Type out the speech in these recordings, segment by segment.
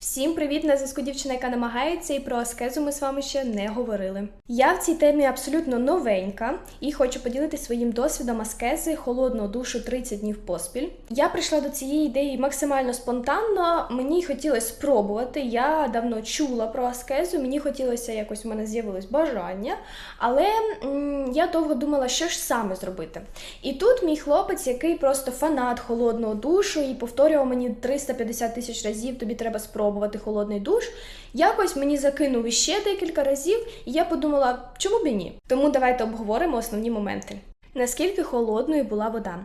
Всім привіт! На зв'язку дівчина, яка намагається, і про аскезу ми з вами ще не говорили. Я в цій темі абсолютно новенька і хочу поділитися своїм досвідом аскези холодного душу 30 днів поспіль. Я прийшла до цієї ідеї максимально спонтанно. Мені хотілося спробувати. Я давно чула про аскезу, мені хотілося якось у мене з'явилось бажання, але м, я довго думала, що ж саме зробити. І тут мій хлопець, який просто фанат холодного душу, і повторював мені 350 тисяч разів, тобі треба спробувати холодний душ. Якось мені закинув іще декілька разів, і я подумала, чому б і ні? Тому давайте обговоримо основні моменти. Наскільки холодною була вода?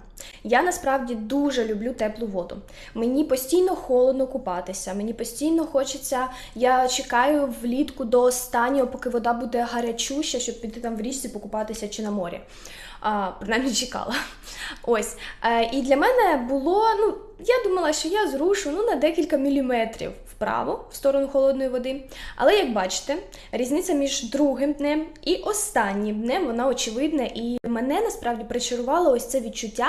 Я насправді дуже люблю теплу воду. Мені постійно холодно купатися, мені постійно хочеться. Я чекаю влітку до останнього, поки вода буде гарячуща, щоб піти там в річці покупатися чи на морі. А, принаймні чекала. Ось. Е, і для мене було, ну, я думала, що я зрушу ну, на декілька міліметрів вправо в сторону холодної води. Але як бачите, різниця між другим днем і останнім днем вона очевидна. І мене насправді причарувало ось це відчуття,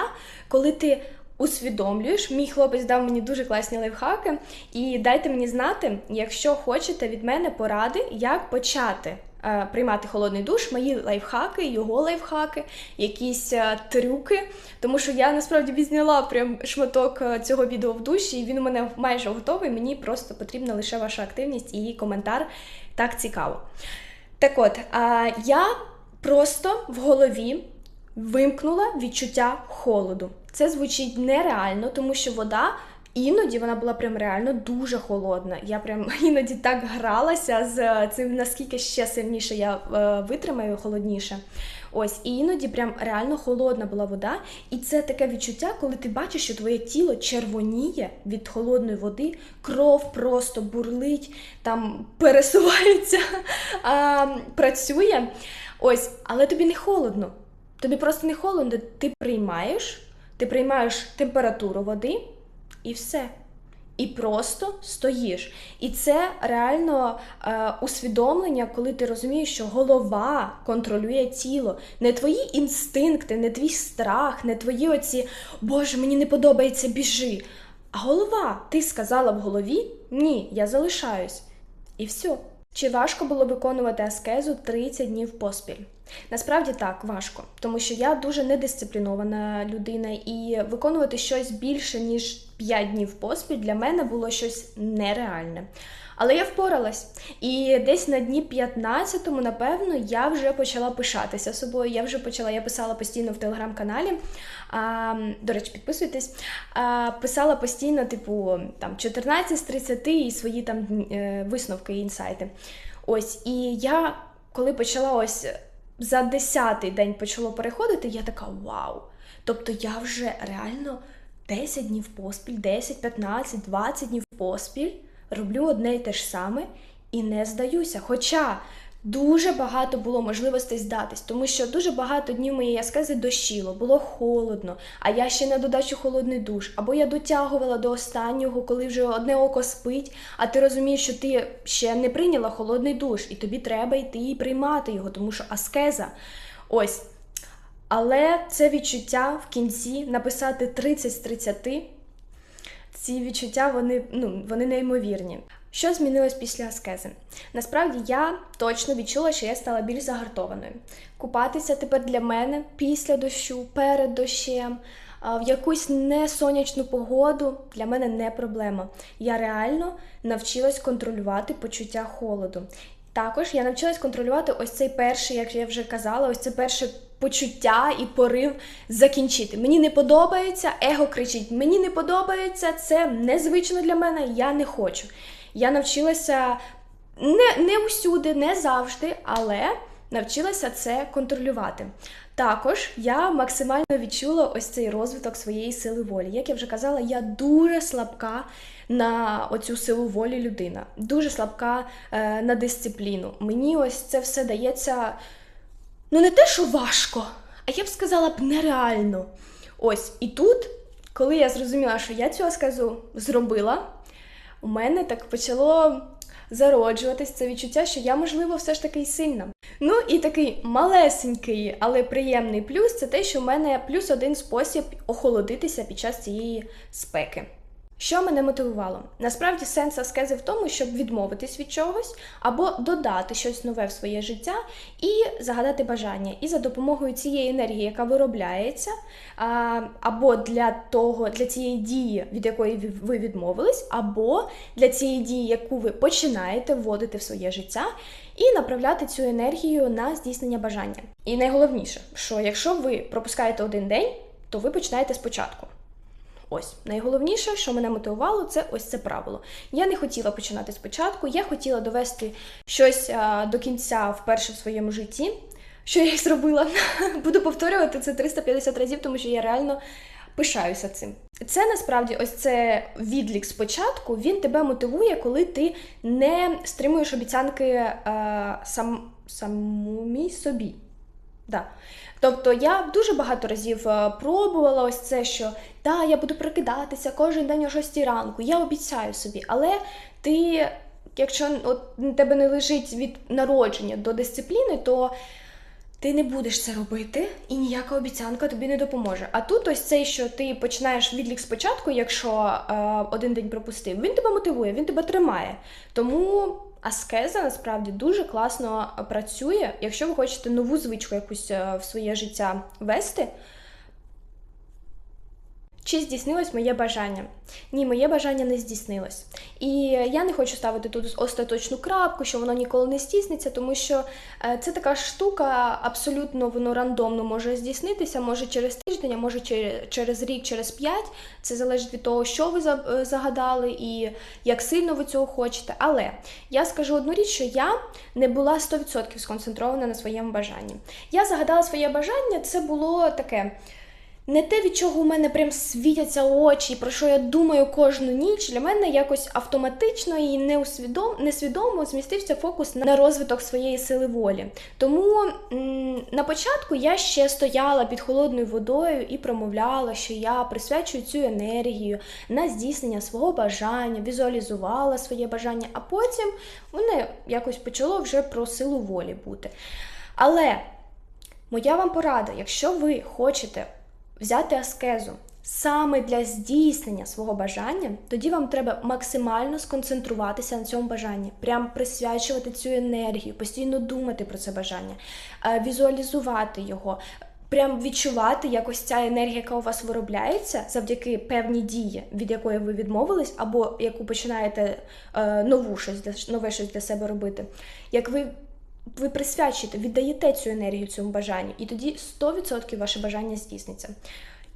коли ти. Усвідомлюєш, мій хлопець дав мені дуже класні лайфхаки, і дайте мені знати, якщо хочете від мене поради, як почати приймати холодний душ, мої лайфхаки, його лайфхаки, якісь е, трюки. Тому що я насправді відзняла прям шматок е, цього відео в душі, і він у мене майже готовий. Мені просто потрібна лише ваша активність і коментар. Так цікаво. Так от, я просто в голові вимкнула відчуття холоду. Це звучить нереально, тому що вода. Іноді вона була прям реально дуже холодна. Я прям іноді так гралася з цим, наскільки ще сильніше я е, витримаю холодніше. Ось, і іноді прям реально холодна була вода. І це таке відчуття, коли ти бачиш, що твоє тіло червоніє від холодної води, кров просто бурлить, там пересувається, а, працює. Ось, але тобі не холодно. Тобі просто не холодно, ти приймаєш, ти приймаєш температуру води і все. І просто стоїш. І це реально е, усвідомлення, коли ти розумієш, що голова контролює тіло, не твої інстинкти, не твій страх, не твої оці Боже, мені не подобається, біжи. А голова, ти сказала в голові ні, я залишаюсь. І все. Чи важко було виконувати аскезу 30 днів поспіль? Насправді так, важко, тому що я дуже недисциплінована людина, і виконувати щось більше, ніж 5 днів поспіль для мене було щось нереальне. Але я впоралась. І десь на дні 15-му, напевно, я вже почала пишатися собою. Я вже почала, я писала постійно в телеграм-каналі. А, До речі, підписуйтесь. А, Писала постійно, типу, там 14 з 30 і свої там е, висновки і інсайти. Ось, і я коли почала ось за 10-й день почало переходити, я така вау! Тобто я вже реально 10 днів поспіль, 10, 15, 20 днів поспіль роблю одне і те ж саме і не здаюся. Хоча дуже багато було можливостей здатись, тому що дуже багато днів моєї аскези дощило, було холодно, а я ще на додачу холодний душ. Або я дотягувала до останнього, коли вже одне око спить, а ти розумієш, що ти ще не прийняла холодний душ, і тобі треба йти і приймати його, тому що аскеза. Ось. Але це відчуття в кінці написати 30 з 30 ці відчуття вони ну, вони неймовірні. Що змінилось після аскези? Насправді я точно відчула, що я стала більш загартованою. Купатися тепер для мене після дощу, перед дощем, в якусь несонячну погоду для мене не проблема. Я реально навчилась контролювати почуття холоду. Також я навчилась контролювати ось цей перший, як я вже казала, ось це перше почуття і порив закінчити. Мені не подобається, его кричить: мені не подобається, це незвично для мене, я не хочу. Я навчилася не, не усюди, не завжди, але навчилася це контролювати. Також я максимально відчула ось цей розвиток своєї сили волі. Як я вже казала, я дуже слабка на оцю силу волі людина, дуже слабка е, на дисципліну. Мені ось це все дається ну не те, що важко, а я б сказала б нереально. Ось і тут, коли я зрозуміла, що я цю аскезу зробила, у мене так почало зароджуватись це відчуття, що я, можливо, все ж таки й сильна. Ну і такий малесенький, але приємний плюс це те, що в мене плюс один спосіб охолодитися під час цієї спеки. Що мене мотивувало? Насправді сенс аскези в тому, щоб відмовитись від чогось або додати щось нове в своє життя і загадати бажання. І за допомогою цієї енергії, яка виробляється, або для того, для цієї дії, від якої ви- ви відмовились, або для цієї дії, яку ви починаєте вводити в своє життя, і направляти цю енергію на здійснення бажання. І найголовніше, що якщо ви пропускаєте один день, то ви починаєте спочатку. Ось найголовніше, що мене мотивувало, це ось це правило. Я не хотіла починати спочатку, я хотіла довести щось а, до кінця вперше в своєму житті. Що я і зробила. Буду повторювати це 350 разів, тому що я реально пишаюся цим. Це насправді ось це відлік спочатку. Він тебе мотивує, коли ти не стримуєш обіцянки е, сам, самому собі. Да. Тобто я дуже багато разів е, пробувала ось це, що да, я буду прокидатися кожен день о 6 ранку, я обіцяю собі, але ти, якщо от тебе не лежить від народження до дисципліни, то ти не будеш це робити, і ніяка обіцянка тобі не допоможе. А тут ось цей, що ти починаєш відлік спочатку, якщо е, один день пропустив, він тебе мотивує, він тебе тримає. Тому аскеза насправді дуже класно працює, якщо ви хочете нову звичку якусь е, в своє життя вести. Чи здійснилось моє бажання? Ні, моє бажання не здійснилось. І я не хочу ставити тут остаточну крапку, що воно ніколи не здійсниться, тому що е, це така штука, абсолютно воно рандомно може здійснитися, може через тиждень, а може через рік, через п'ять. Це залежить від того, що ви е, загадали і як сильно ви цього хочете. Але я скажу одну річ, що я не була 100% сконцентрована на своєму бажанні. Я загадала своє бажання, це було таке. Не те, від чого у мене прям світяться очі, про що я думаю кожну ніч. Для мене якось автоматично і неусвідом, несвідомо змістився фокус на розвиток своєї сили волі. Тому м, на початку я ще стояла під холодною водою і промовляла, що я присвячую цю енергію на здійснення свого бажання, візуалізувала своє бажання, а потім воно якось почало вже про силу волі бути. Але моя вам порада, якщо ви хочете взяти аскезу саме для здійснення свого бажання, тоді вам треба максимально сконцентруватися на цьому бажанні, прям присвячувати цю енергію, постійно думати про це бажання, е, візуалізувати його. Прям відчувати якось ця енергія, яка у вас виробляється завдяки певній дії, від якої ви відмовились, або яку починаєте е, нову щось для нове щось для себе робити. Як ви ви присвячуєте, віддаєте цю енергію цьому бажанню, і тоді 100% ваше бажання здійсниться.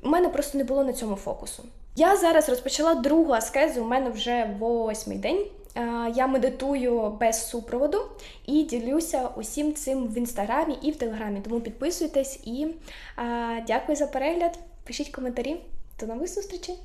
У мене просто не було на цьому фокусу. Я зараз розпочала другу аскезу, у мене вже восьмий день. Я медитую без супроводу і ділюся усім цим в інстаграмі і в телеграмі. Тому підписуйтесь і дякую за перегляд. Пишіть коментарі. До нових зустрічей!